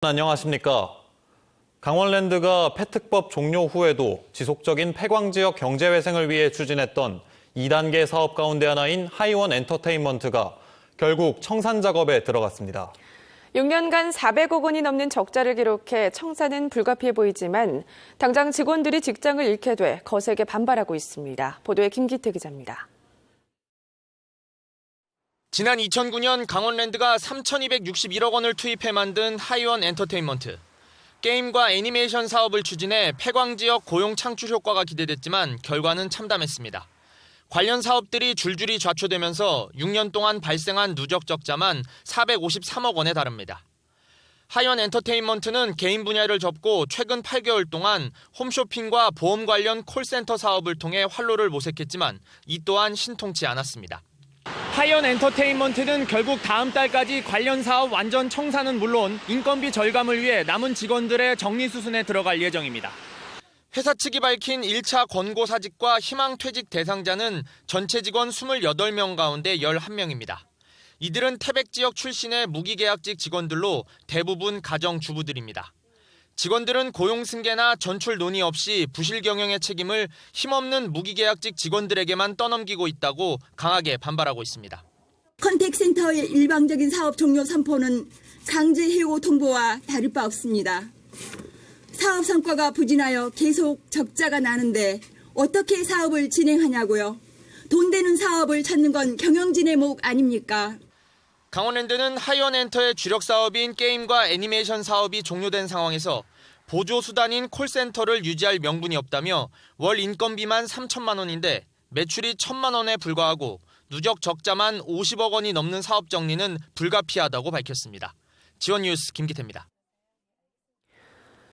안녕하십니까. 강원랜드가 폐특법 종료 후에도 지속적인 폐광 지역 경제회생을 위해 추진했던 2단계 사업 가운데 하나인 하이원 엔터테인먼트가 결국 청산 작업에 들어갔습니다. 6년간 400억 원이 넘는 적자를 기록해 청사는 불가피해 보이지만 당장 직원들이 직장을 잃게 돼 거세게 반발하고 있습니다. 보도에 김기태 기자입니다. 지난 2009년 강원랜드가 3,261억 원을 투입해 만든 하이원 엔터테인먼트. 게임과 애니메이션 사업을 추진해 폐광 지역 고용 창출 효과가 기대됐지만 결과는 참담했습니다. 관련 사업들이 줄줄이 좌초되면서 6년 동안 발생한 누적 적자만 453억 원에 달합니다. 하이원 엔터테인먼트는 개인 분야를 접고 최근 8개월 동안 홈쇼핑과 보험 관련 콜센터 사업을 통해 활로를 모색했지만 이 또한 신통치 않았습니다. 하이언 엔터테인먼트는 결국 다음 달까지 관련 사업 완전 청산은 물론 인건비 절감을 위해 남은 직원들의 정리 수순에 들어갈 예정입니다. 회사 측이 밝힌 1차 권고 사직과 희망 퇴직 대상자는 전체 직원 28명 가운데 11명입니다. 이들은 태백 지역 출신의 무기계약직 직원들로 대부분 가정주부들입니다. 직원들은 고용 승계나 전출 논의 없이 부실 경영의 책임을 힘없는 무기계약직 직원들에게만 떠넘기고 있다고 강하게 반발하고 있습니다. 컨택센터의 일방적인 사업 종료 선포는 강제 해고 통보와 다를 바 없습니다. 사업 성과가 부진하여 계속 적자가 나는데 어떻게 사업을 진행하냐고요? 돈 되는 사업을 찾는 건 경영진의 목 아닙니까? 강원랜드는 하이언엔터의 주력 사업인 게임과 애니메이션 사업이 종료된 상황에서 보조 수단인 콜센터를 유지할 명분이 없다며 월 인건비만 3천만 원인데 매출이 1천만 원에 불과하고 누적 적자만 50억 원이 넘는 사업 정리는 불가피하다고 밝혔습니다. 지원 뉴스 김기태입니다.